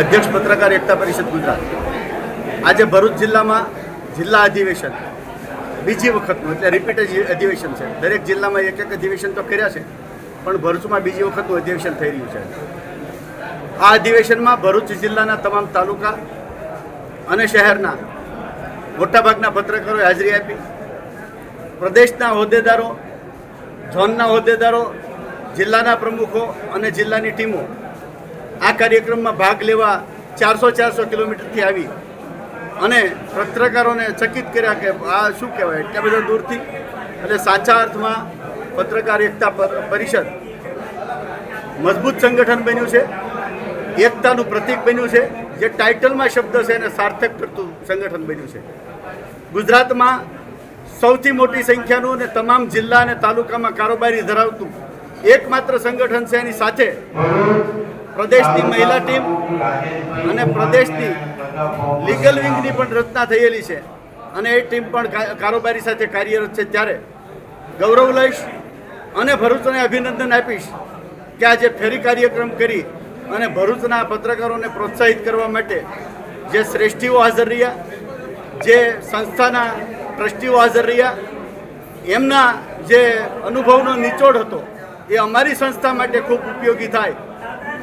અધ્યક્ષ પત્રકાર એકતા પરિષદ ગુજરાત. આજે ભરૂચ જિલ્લામાં જિલ્લા અધિવેશન, બીજી વખતનું, એટલે રિપીટ અધિવેશન છે. દરેક જિલ્લામાં એક એક અધિવેશન તો કર્યા છે, પણ ભરૂચમાં બીજી વખતનું અધિવેશન થઈ રહ્યું છે. આ અધિવેશનમાં ભરૂચ જિલ્લાના તમામ તાલુકા અને શહેરના મોટાભાગના પત્રકારોએ હાજરી આપી. પ્રદેશના હોદ્દેદારો, ઝોનના હોદ્દેદારો, જિલ્લાના પ્રમુખો અને જિલ્લાની ટીમો આ કાર્યક્રમમાં ભાગ લેવા ચારસો ચારસો કિલોમીટરથી આવી અને પત્રકારોને ચકિત કર્યા કે આ શું કહેવાય? એટલા બધા દૂરથી એટલે સાચા અર્થમાં પત્રકાર એકતા પરિષદ મજબૂત સંગઠન બન્યું છે, એકતાનું પ્રતીક બન્યું છે, જે ટાઇટલમાં શબ્દ છે એને સાર્થક કરતું સંગઠન બન્યું છે. ગુજરાતમાં સૌથી મોટી સંખ્યાનું અને તમામ જિલ્લા અને તાલુકામાં કારોબારી ધરાવતું એકમાત્ર સંગઠન છે એની સાથે પ્રદેશની મહિલા ટીમ અને પ્રદેશની લીગલ વિંગની પણ રચના થયેલી છે. અને એ ટીમ પણ કારોબારી સાથે કાર્યરત છે. ત્યારે ગૌરવ લઈશ અને ભરૂચને અભિનંદન આપીશ કે આજે ફેરી કાર્યક્રમ કરી અને ભરૂચના પત્રકારોને પ્રોત્સાહિત કરવા માટે જે શ્રેષ્ઠીઓ હાજર રહ્યા, જે સંસ્થાના ટ્રસ્ટીઓ હાજર રહ્યા, એમના જે અનુભવનો નિચોડ હતો એ અમારી સંસ્થા માટે ખૂબ ઉપયોગી થાય.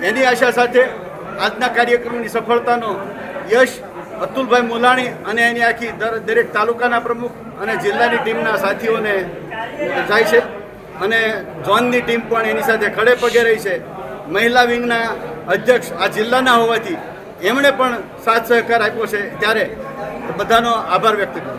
એની આશા સાથે આજના કાર્યક્રમની સફળતાનો યશ અતુલભાઈ મુલાણી અને એની આખી દર- દરેક તાલુકાના પ્રમુખ અને જિલ્લાની ટીમના સાથીઓને જાય છે. અને ઝોનની ટીમ પણ એની સાથે ખડે પગે રહી છે. મહિલા વિંગના અધ્યક્ષ આ જિલ્લાના હોવાથી એમણે પણ સાથ સહકાર આપ્યો છે. ત્યારે બધાનો આભાર વ્યક્ત કરું છું.